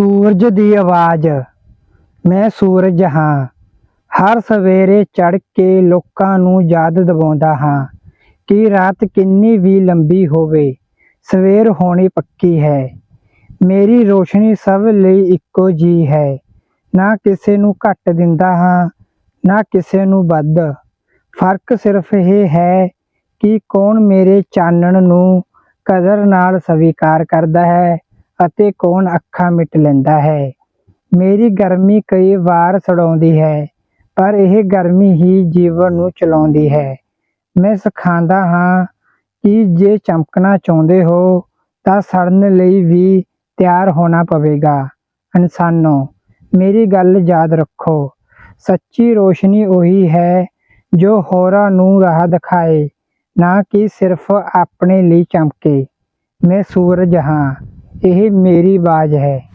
ਸੂਰਜ ਦੀ ਆਵਾਜ਼। ਮੈਂ ਸੂਰਜ ਹਾਂ। ਹਰ ਸਵੇਰੇ ਚੜ ਕੇ ਲੋਕਾਂ ਨੂੰ ਯਾਦ ਦਿਵਾਉਂਦਾ ਹਾਂ ਕਿ ਰਾਤ ਕਿੰਨੀ ਵੀ ਲੰਬੀ ਹੋਵੇ, ਸਵੇਰ ਹੋਣੀ ਪੱਕੀ ਹੈ। ਮੇਰੀ ਰੋਸ਼ਨੀ ਸਭ ਲਈ ਇੱਕੋ ਜੀ ਹੈ। ਨਾ ਕਿਸੇ ਨੂੰ ਘੱਟ ਦਿੰਦਾ ਹਾਂ, ਨਾ ਕਿਸੇ ਨੂੰ ਵੱਧ। ਫ਼ਰਕ ਸਿਰਫ ਇਹ ਹੈ ਕਿ ਕੌਣ ਮੇਰੇ ਚਾਨਣ ਨੂੰ ਕਦਰ ਨਾਲ ਸਵੀਕਾਰ ਕਰਦਾ ਹੈ। ਅਤੇ ਕੌਣ ਅੱਖਾਂ ਮਿਟ ਲੈਂਦਾ ਹੈ? ਮੇਰੀ ਗਰਮੀ ਕਈ ਵਾਰ ਸੜਾਉਂਦੀ ਹੈ, ਪਰ ਇਹ ਗਰਮੀ ਹੀ ਜੀਵਨ ਨੂੰ ਚਲਾਉਂਦੀ ਹੈ। ਮੈਂ ਸਿਖਾਉਂਦਾ ਹਾਂ ਕਿ ਜੇ ਚਮਕਣਾ ਚਾਹੁੰਦੇ ਹੋ, ਤਾਂ ਸੜਨ ਲਈ ਵੀ ਤਿਆਰ ਹੋਣਾ ਪਵੇਗਾ। ਇਨਸਾਨੋ ਮੇਰੀ ਗੱਲ ਯਾਦ ਰੱਖੋ। ਸੱਚੀ ਰੋਸ਼ਨੀ ਉਹੀ ਹੈ ਜੋ ਹੋਰਾਂ ਨੂੰ ਰਾਹ ਦਿਖਾਏ, ਨਾ ਕਿ ਸਿਰਫ ਆਪਣੇ ਲਈ ਚਮਕੇ। ਮੈਂ ਸੂਰਜ ਹਾਂ। ਇਹ ਮੇਰੀ ਆਵਾਜ਼ ਹੈ।